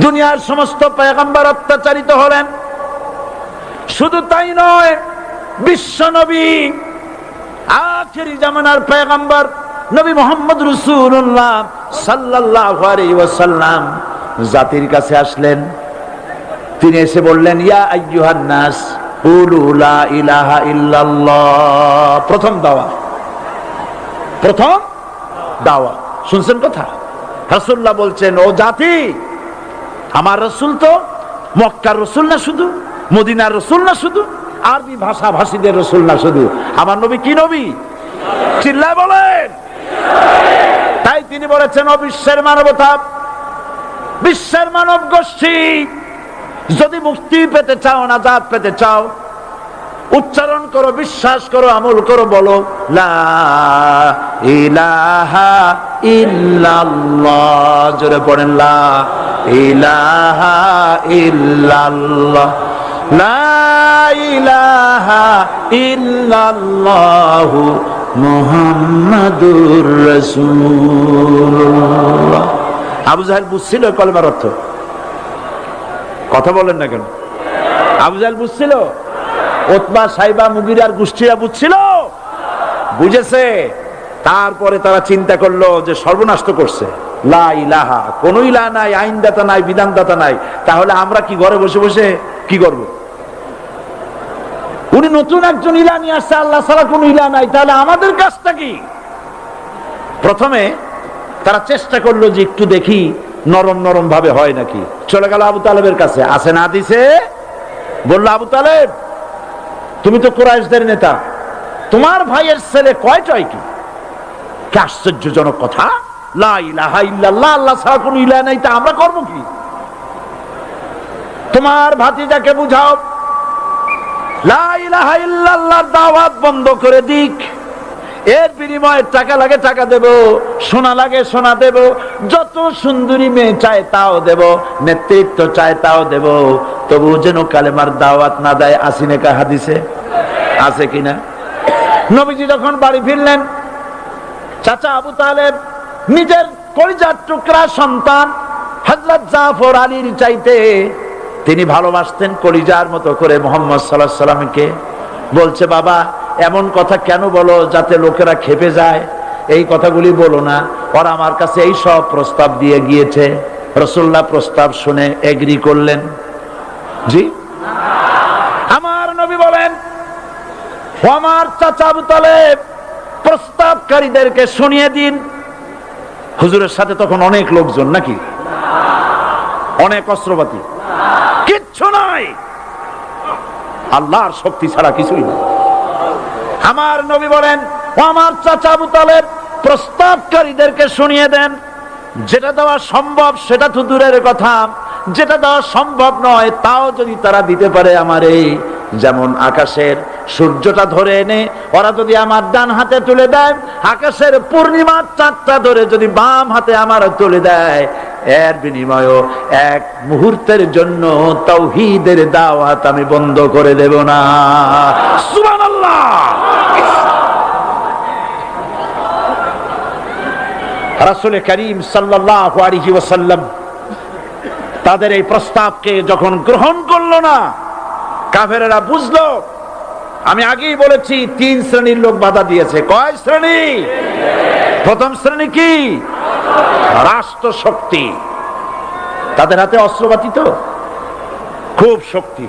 দুনিয়ার সমস্ত পেগম্বর অত্যাচারিত হলেন। শুধু তাই নয়, বিশ্ব নবী, আখেরি জামানার পেগম্বর নবী মোহাম্মদ রসুল্লাহ সাল্লাহ ওয়াসাল্লাম জাতির কাছে আসলেন। তিনি এসে বললেন, ইয়া আইয়ুহান নাস, কুলু লা ইলাহা ইল্লাল্লাহ। প্রথম দাওয়া। প্রথম দাওয়া। শুনছেন কথা? রাসূলুল্লাহ বলছেন, ও জাতি আমার রসুল তো মক্কার রসুল না শুধু, মদিনার রসুল না শুধু, আরবি ভাষা ভাষীদের রসুল না শুধু। আমার নবী কি নবী? চিল্লায় বলেন। তাই তিনি বলেছেন অবিশ্বের বিশ্বের মানবতা, বিশ্বের মানব গোষ্ঠী, যদি মুক্তি পেতে চাও না জাত পেতে চাও, উচ্চারণ করো, বিশ্বাস করো, আমল করো, বলো ইলাহা ইল্লাল্লাহ। জোরে পড়েন, লা ইলাহা ইল্লাল্লাহ, লা ইলাহা ইল্লাল্লাহ মুহাম্মাদুর রাসূলুল্লাহ। আবু জাহেল বুঝছিল কলমার অর্থ? কথা বলেন না কেন? আবু জাহেল বুঝছিল? ওতবা, সাইবা, মুগিরার গোষ্ঠীরা বুঝছিল? বুঝেছে। তারপরে তারা চিন্তা করল যে সর্বনাশ করছে। লা কোন ইলা নাই, আইনদাতা নাই, বিধানদাতা নাই। তাহলে আমরা কি ঘরে বসে বসে কি করব? উনি নতুন একজন ইলা নিয়ে আসছে, আল্লাহ ছাড়া কোন ইলা নাই। তাহলে আমাদের কাজটা কি? প্রথমে তারা চেষ্টা করল যে একটু দেখি নরম নরম ভাবে হয় নাকি। চলে গেল আবু তালেবের কাছে। আসে না দিছে বলল, আবু তালেব, তুমি তো কোরআশদের নেতা। তোমার ভাইয়ের ছেলে কয়টাই কি আশ্চর্যজনক কথা। আল্লাহ ছাড়া কোনো নাই, তা আমরা করব কি? তোমার ভাতিজাকে বুঝাও। দাওয়াত বন্ধ করে দিক। এর বিনিময়ে টাকা লাগে টাকা দেব, সোনা লাগে সোনা দেব, যত সুন্দরী মেয়ে চায় তাও দেব, নেতৃত্ব চায় তাও দেব। তবু যেন কালেমার দাওয়াত না দেয় আসিনে কা হাদিসে? আছে কিনা? নবীজি যখন বাড়ি ফিরলেন, চাচা আবু তালেব নিজের কলিজার টুকরা সন্তান হজরত জাফর আলীর চাইতে তিনি ভালোবাসতেন কলিজার মতো করে মোহাম্মদ সাল্লাহ সাল্লামকে। বলছে, বাবা, এমন কথা কেন বলো যাতে লোকেরা খেপে যায়? এই কথাগুলি বলো না। ওরা আমার কাছে এই সব প্রস্তাব দিয়ে গিয়েছে। রসুল্লাহ প্রস্তাব শুনে এগ্রি করলেন। জি। আমার নবী বলেন আমার চাচা তালেব, প্রস্তাবকারীদেরকে শুনিয়ে দিন। হুজুরের সাথে তখন অনেক লোকজন নাকি? অনেক অস্ত্রপাতি। কিচ্ছু নাই। আল্লাহর শক্তি ছাড়া কিছুই না আমার নবী বলেন আমার চাচা আবু তালেব, প্রস্তাবকারীদেরকে শুনিয়ে দেন। যেটা দেওয়া সম্ভব সেটা তো দূরের কথা। যেটা দেওয়া সম্ভব নয় তাও যদি তারা দিতে পারে আমার। এই যেমন আকাশের সূর্যটা ধরে এনে, ওরা যদি আমার ডান হাতে তুলে দেয়, আকাশের পূর্ণিমার চাঁদটা ধরে যদি বাম হাতে আমার তুলে দেয়, এর বিনিময় এক মুহূর্তের জন্য তৌহিদের দাওয়াত আমি বন্ধ করে দেব না। সুবহানাল্লাহ! করিম সাল্লাল্লাহু আলাইহি ওয়াসাল্লাম তাদের এই প্রস্তাবকে যখন গ্রহণ করল না, কাফেরেরা বুঝলো আমি আগেই বলেছি, তিন শ্রেণির লোক বাধা দিয়েছে। কয় শ্রেণি? প্রথম শ্রেণি কি? রাষ্ট্র শক্তি তাদের হাতে অস্ত্রপাতি তো খুব শক্তি